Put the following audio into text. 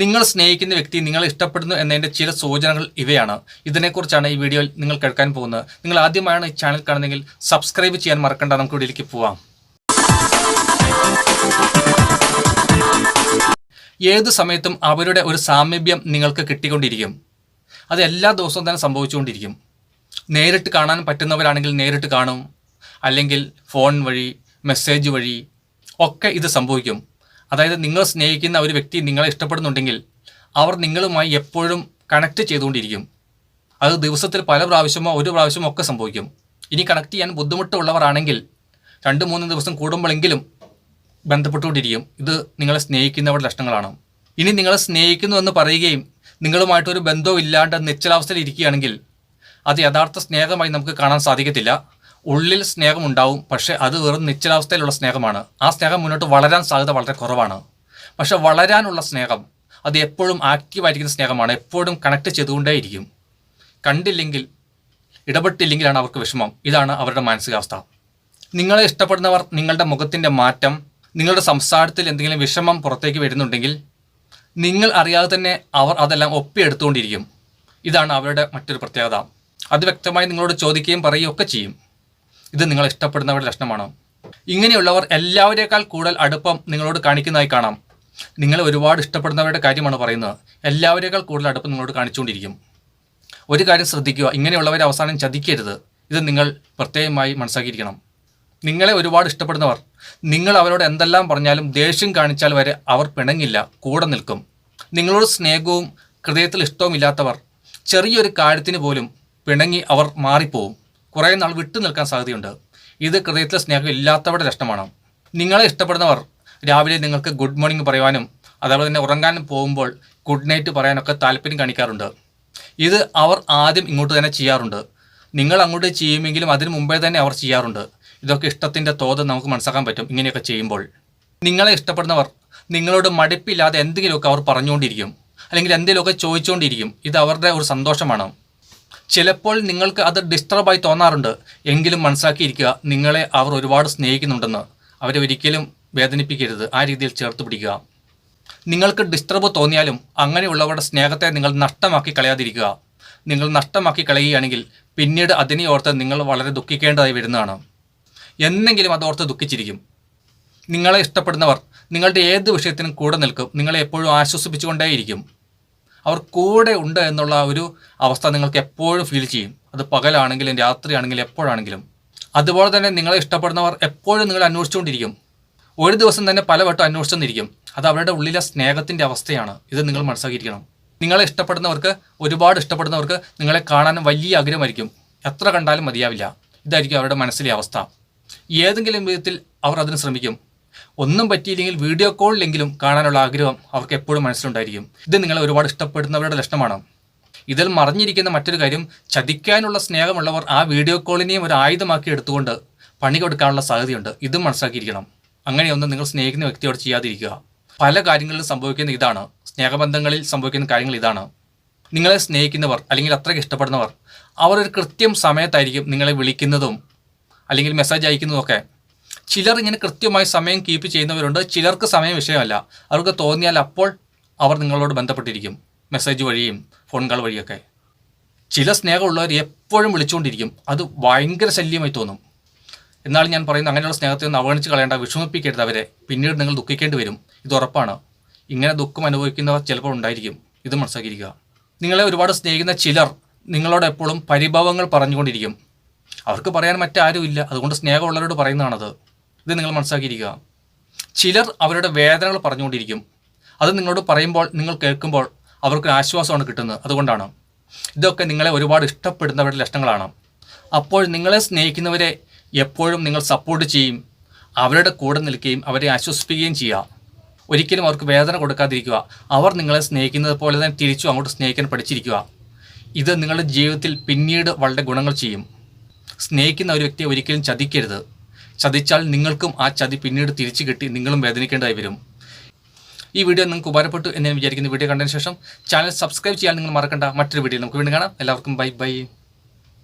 നിങ്ങൾ സ്നേഹിക്കുന്ന വ്യക്തി നിങ്ങളെ ഇഷ്ടപ്പെടുന്നു എന്നതിന്റെ ചില സൂചനകൾ ഇവയാണ്. ഇതിനെക്കുറിച്ചാണ് ഈ വീഡിയോയിൽ നിങ്ങൾ കേൾക്കാൻ പോകുന്നത്. നിങ്ങൾ ആദ്യമായാണ് ഈ ചാനൽ കാണുന്നതെങ്കിൽ സബ്സ്ക്രൈബ് ചെയ്യാൻ മറക്കണ്ട. നമുക്ക് വീഡിയോയിലേക്ക് പോവാം. ഏത് സമയത്തും അവരുടെ ഒരു സാമീപ്യം നിങ്ങൾക്ക് കിട്ടിക്കൊണ്ടിരിക്കും. അത് എല്ലാ ദിവസവും തന്നെ സംഭവിച്ചുകൊണ്ടിരിക്കും. നേരിട്ട് കാണാൻ പറ്റുന്നവരാണെങ്കിൽ നേരിട്ട് കാണും. അല്ലെങ്കിൽ ഫോൺ വഴി മെസ്സേജ് വഴി ഒക്കെ ഇത് സംഭവിക്കും. അതായത് നിങ്ങൾ സ്നേഹിക്കുന്ന ഒരു വ്യക്തി നിങ്ങളെ ഇഷ്ടപ്പെടുന്നുണ്ടെങ്കിൽ അവർ നിങ്ങളുമായി എപ്പോഴും കണക്ട് ചെയ്തുകൊണ്ടിരിക്കും. അത് ദിവസത്തിൽ പല പ്രാവശ്യമോ ഒരു പ്രാവശ്യമോ ഒക്കെ സംഭവിക്കും. ഇനി കണക്ട് ചെയ്യാൻ ബുദ്ധിമുട്ടുള്ളവരാണെങ്കിൽ രണ്ട് മൂന്ന് ദിവസം കൂടുമ്പോഴെങ്കിലും ബന്ധപ്പെട്ടുകൊണ്ടിരിക്കും. ഇത് നിങ്ങളെ സ്നേഹിക്കുന്നവരുടെ ലക്ഷണങ്ങളാണ്. ഇനി നിങ്ങളെ സ്നേഹിക്കുന്നു എന്ന് പറയുകയും നിങ്ങളുമായിട്ടൊരു ബന്ധവും ഇല്ലാണ്ട് നിശ്ചലാവസ്ഥയിൽ ഇരിക്കുകയാണെങ്കിൽ അത് യഥാർത്ഥ സ്നേഹമായി നമുക്ക് കാണാൻ സാധിക്കത്തില്ല. ഉള്ളിൽ സ്നേഹമുണ്ടാവും പക്ഷേ അത് വെറും നിശ്ചലാവസ്ഥയിലുള്ള സ്നേഹമാണ്. ആ സ്നേഹം മുന്നോട്ട് വളരാൻ സാധ്യത വളരെ കുറവാണ്. പക്ഷേ വളരാനുള്ള സ്നേഹം അത് എപ്പോഴും ആക്റ്റീവായിരിക്കുന്ന സ്നേഹമാണ്. എപ്പോഴും കണക്ട് ചെയ്തുകൊണ്ടേയിരിക്കും. കണ്ടില്ലെങ്കിൽ ഇടപെട്ടില്ലെങ്കിലാണ് അവർക്ക് വിഷമം. ഇതാണ് അവരുടെ മാനസികാവസ്ഥ. നിങ്ങളെ ഇഷ്ടപ്പെടുന്നവർ നിങ്ങളുടെ മുഖത്തിന്റെ മാറ്റം നിങ്ങളുടെ സംസാരത്തിൽ എന്തെങ്കിലും വിഷമം പുറത്തേക്ക് വരുന്നുണ്ടെങ്കിൽ നിങ്ങൾ അറിയാതെ തന്നെ അവർ അതെല്ലാം ഒപ്പിയെടുത്തുകൊണ്ടിരിക്കും. ഇതാണ് അവരുടെ മറ്റൊരു പ്രത്യേകത. അത് വ്യക്തമായി നിങ്ങളോട് ചോദിക്കുകയും പറയുകയും ഒക്കെ ചെയ്യും. ഇത് നിങ്ങൾ ഇഷ്ടപ്പെടുന്നവരുടെ ലക്ഷണമാണ്? ഇങ്ങനെയുള്ളവർ എല്ലാവരേക്കാൾ കൂടുതൽ അടുപ്പം നിങ്ങളോട് കാണിക്കുന്നതായി കാണാം. നിങ്ങളെ ഒരുപാട് ഇഷ്ടപ്പെടുന്നവരുടെ കാര്യമാണ് പറയുന്നത്. എല്ലാവരേക്കാൾ കൂടുതൽ അടുപ്പം നിങ്ങളോട് കാണിച്ചുകൊണ്ടിരിക്കും. ഒരു കാര്യം ശ്രദ്ധിക്കുക ഇങ്ങനെയുള്ളവർ അവസാനം ചതിക്കരുത്. ഇത് നിങ്ങൾ പ്രത്യേകമായി മനസ്സാക്കിയിരിക്കണം. നിങ്ങളെ ഒരുപാട് ഇഷ്ടപ്പെടുന്നവർ നിങ്ങൾ അവരോട് എന്തെല്ലാം പറഞ്ഞാലും ദേഷ്യം കാണിച്ചാൽ വരെ അവർ പിണങ്ങില്ല കൂടെ നിൽക്കും. നിങ്ങളോട് സ്നേഹവും ഹൃദയത്തിൽ ഇഷ്ടവും ഇല്ലാത്തവർ ചെറിയൊരു കാര്യത്തിന് പോലും പിണങ്ങി അവർ മാറിപ്പോവും. കുറേ നാൾ വിട്ടു നിൽക്കാൻ സാധ്യതയുണ്ട്. ഇത് ഹൃദയത്തിലെ സ്നേഹം ഇല്ലാത്തവരുടെ ലക്ഷണമാണ് നിങ്ങളെ ഇഷ്ടപ്പെടുന്നവർ രാവിലെ നിങ്ങൾക്ക് ഗുഡ് മോർണിംഗ് പറയുവാനും അതേപോലെ തന്നെ ഉറങ്ങാൻ പോകുമ്പോൾ ഗുഡ് നൈറ്റ് പറയാനൊക്കെ താല്പര്യം കാണിക്കാറുണ്ട്. ഇത് അവർ ആദ്യം ഇങ്ങോട്ട് തന്നെ ചെയ്യാറുണ്ട്. നിങ്ങൾ അങ്ങോട്ട് ചെയ്യുമെങ്കിലും അതിന് മുമ്പേ തന്നെ അവർ ചെയ്യാറുണ്ട്. ഇതൊക്കെ ഇഷ്ടത്തിന്റെ തോത് നമുക്ക് മനസ്സിലാക്കാൻ പറ്റും ഇങ്ങനെയൊക്കെ ചെയ്യുമ്പോൾ. നിങ്ങളെ ഇഷ്ടപ്പെടുന്നവർ നിങ്ങളോട് മടുപ്പില്ലാതെ എന്തെങ്കിലുമൊക്കെ അവർ പറഞ്ഞുകൊണ്ടിരിക്കും. അല്ലെങ്കിൽ എന്തെങ്കിലുമൊക്കെ ചോദിച്ചുകൊണ്ടിരിക്കും. ഇത് അവരുടെ ഒരു സന്തോഷമാണ്. ചിലപ്പോൾ നിങ്ങൾക്ക് അത് ഡിസ്റ്റർബായി തോന്നാറുണ്ട്. എങ്കിലും മനസ്സിലാക്കിയിരിക്കുക നിങ്ങളെ അവർ ഒരുപാട് സ്നേഹിക്കുന്നുണ്ടെന്ന്. അവരെ ഒരിക്കലും വേദനിപ്പിക്കരുത്. ആ രീതിയിൽ ചേർത്ത് പിടിക്കുക. നിങ്ങൾക്ക് ഡിസ്റ്റർബ് തോന്നിയാലും അങ്ങനെയുള്ളവരുടെ സ്നേഹത്തെ നിങ്ങൾ നഷ്ടമാക്കി കളയാതിരിക്കുക. നിങ്ങൾ നഷ്ടമാക്കി കളയുകയാണെങ്കിൽ പിന്നീട് അതിനെ ഓർത്ത് നിങ്ങൾ വളരെ ദുഃഖിക്കേണ്ടതായി വരുന്നതാണ്. എന്നെങ്കിലും അതോർത്ത് ദുഃഖിച്ചിരിക്കും. നിങ്ങളെ ഇഷ്ടപ്പെടുന്നവർ നിങ്ങളുടെ ഏത് വിഷയത്തിനും കൂടെ നിൽക്കും. നിങ്ങളെ എപ്പോഴും ആശ്വസിപ്പിച്ചുകൊണ്ടേയിരിക്കും. അവർ കൂടെ ഉണ്ട് എന്നുള്ള ഒരു അവസ്ഥ നിങ്ങൾക്ക് എപ്പോഴും ഫീൽ ചെയ്യും. അത് പകലാണെങ്കിലും രാത്രിയാണെങ്കിലും എപ്പോഴാണെങ്കിലും. അതുപോലെ തന്നെ നിങ്ങളെ ഇഷ്ടപ്പെടുന്നവർ എപ്പോഴും നിങ്ങൾ അന്വേഷിച്ചുകൊണ്ടിരിക്കും. ഒരു ദിവസം തന്നെ പലവട്ടം അന്വേഷിച്ചെന്നിരിക്കും അത് അവരുടെ ഉള്ളിലെ സ്നേഹത്തിന്റെ അവസ്ഥയാണ്. ഇത് നിങ്ങൾ മനസ്സിലാക്കിയിരിക്കണം. നിങ്ങളെ ഇഷ്ടപ്പെടുന്നവർക്ക് ഒരുപാട് ഇഷ്ടപ്പെടുന്നവർക്ക് നിങ്ങളെ കാണാൻ വലിയ ആഗ്രഹമായിരിക്കും. എത്ര കണ്ടാലും മതിയാവില്ല. ഇതായിരിക്കും അവരുടെ മനസ്സിലെ അവസ്ഥ. ഏതെങ്കിലും വിധത്തിൽ അവർ അതിന് ശ്രമിക്കും. ഒന്നും പറ്റിയില്ലെങ്കിൽ വീഡിയോ കോളിലെങ്കിലും കാണാനുള്ള ആഗ്രഹം അവർക്ക് എപ്പോഴും മനസ്സിലുണ്ടായിരിക്കും. ഇത് നിങ്ങളെ ഒരുപാട് ഇഷ്ടപ്പെടുന്നവരുടെ ലക്ഷണമാണ്. ഇതിൽ മറിഞ്ഞിരിക്കുന്ന മറ്റൊരു കാര്യം ചതിക്കാനുള്ള സ്നേഹമുള്ളവർ ആ വീഡിയോ കോളിനെയും ഒരു ആയുധമാക്കി എടുത്തുകൊണ്ട് പണി കൊടുക്കാനുള്ള സാധ്യതയുണ്ട്. ഇതും മനസ്സിലാക്കിയിരിക്കണം. അങ്ങനെയൊന്നും നിങ്ങൾ സ്നേഹിക്കുന്ന വ്യക്തിയോട് ചെയ്യാതിരിക്കുക. പല കാര്യങ്ങളിലും സംഭവിക്കുന്ന ഇതാണ്. സ്നേഹബന്ധങ്ങളിൽ സംഭവിക്കുന്ന കാര്യങ്ങൾ ഇതാണ്. നിങ്ങളെ സ്നേഹിക്കുന്നവർ അല്ലെങ്കിൽ അത്രയ്ക്ക് ഇഷ്ടപ്പെടുന്നവർ അവർ ഒരു കൃത്യം സമയത്തായിരിക്കും നിങ്ങളെ വിളിക്കുന്നതും അല്ലെങ്കിൽ മെസ്സേജ് അയക്കുന്നതൊക്കെ ചിലർ ഇങ്ങനെ കൃത്യമായി സമയം കീപ്പ് ചെയ്യുന്നവരുണ്ട്. ചിലർക്ക് സമയം വിഷയമല്ല. അവർക്ക് തോന്നിയാൽ അപ്പോൾ അവർ നിങ്ങളോട് ബന്ധപ്പെട്ടിരിക്കും. മെസ്സേജ് വഴിയും ഫോൺ കോൾ വഴിയൊക്കെ. ചില സ്നേഹമുള്ളവർ എപ്പോഴും വിളിച്ചുകൊണ്ടിരിക്കും. അത് ഭയങ്കര ശല്യമായി തോന്നും. എന്നാൽ ഞാൻ പറയുന്ന അങ്ങനെയുള്ള സ്നേഹത്തെ ഒന്ന് അവഗണിച്ച് കളയേണ്ട വിഷമിപ്പിക്കരുത് അവരെ. പിന്നീട് നിങ്ങൾ ദുഃഖിക്കേണ്ടി വരും. ഇത് ഉറപ്പാണ്. ഇങ്ങനെ ദുഃഖം അനുഭവിക്കുന്നവർ ചിലപ്പോൾ ഉണ്ടായിരിക്കും. ഇത് മനസ്സിലാക്കിയിരിക്കുക. നിങ്ങളെ ഒരുപാട് സ്നേഹിക്കുന്ന ചിലർ നിങ്ങളോട് എപ്പോഴും പരിഭവങ്ങൾ പറഞ്ഞുകൊണ്ടിരിക്കും. അവർക്ക് പറയാൻ മറ്റാരും ഇല്ല അതുകൊണ്ട് സ്നേഹമുള്ളവരോട് പറയുന്നതാണത്. ഇത് നിങ്ങൾ മനസ്സിലാക്കിയിരിക്കുക. ചിലർ അവരുടെ വേദനകൾ പറഞ്ഞുകൊണ്ടിരിക്കും. അത് നിങ്ങളോട് പറയുമ്പോൾ നിങ്ങൾ കേൾക്കുമ്പോൾ അവർക്ക് ആശ്വാസമാണ് കിട്ടുന്നത്. അതുകൊണ്ടാണ്. ഇതൊക്കെ നിങ്ങളെ ഒരുപാട് ഇഷ്ടപ്പെടുന്നവരുടെ ലക്ഷണങ്ങളാണ്. അപ്പോൾ നിങ്ങളെ സ്നേഹിക്കുന്നവരെ എപ്പോഴും നിങ്ങൾ സപ്പോർട്ട് ചെയ്യും. അവരുടെ കൂടെ നിൽക്കുകയും അവരെ ആശ്വസിപ്പിക്കുകയും ചെയ്യുക. ഒരിക്കലും അവർക്ക് വേദന കൊടുക്കാതിരിക്കുക. അവർ നിങ്ങളെ സ്നേഹിക്കുന്നത് പോലെ തന്നെ തിരിച്ചു അങ്ങോട്ട് സ്നേഹിക്കാൻ പഠിച്ചിരിക്കുക. ഇത് നിങ്ങളുടെ ജീവിതത്തിൽ പിന്നീട് വളരെ ഗുണങ്ങൾ ചെയ്യും. സ്നേഹിക്കുന്ന ഒരു വ്യക്തിയെ ഒരിക്കലും ചതിക്കരുത്. ചതിച്ചാൽ നിങ്ങൾക്കും ആ ചതി പിന്നീട് തിരിച്ചു കിട്ടി നിങ്ങളും വേദനിക്കേണ്ടതായി വരും. ഈ വീഡിയോ നിങ്ങൾക്ക് ഉപകാരപ്പെട്ടു എന്ന് ഞാൻ വിചാരിക്കുന്ന. വീഡിയോ കണ്ടതിന് ശേഷം ചാനൽ സബ്സ്ക്രൈബ് ചെയ്യാൻ നിങ്ങൾ മറക്കണ്ട. മറ്റൊരു വീഡിയോ നമുക്ക് വീണ്ടും കാണാം. എല്ലാവർക്കും ബൈ ബൈ.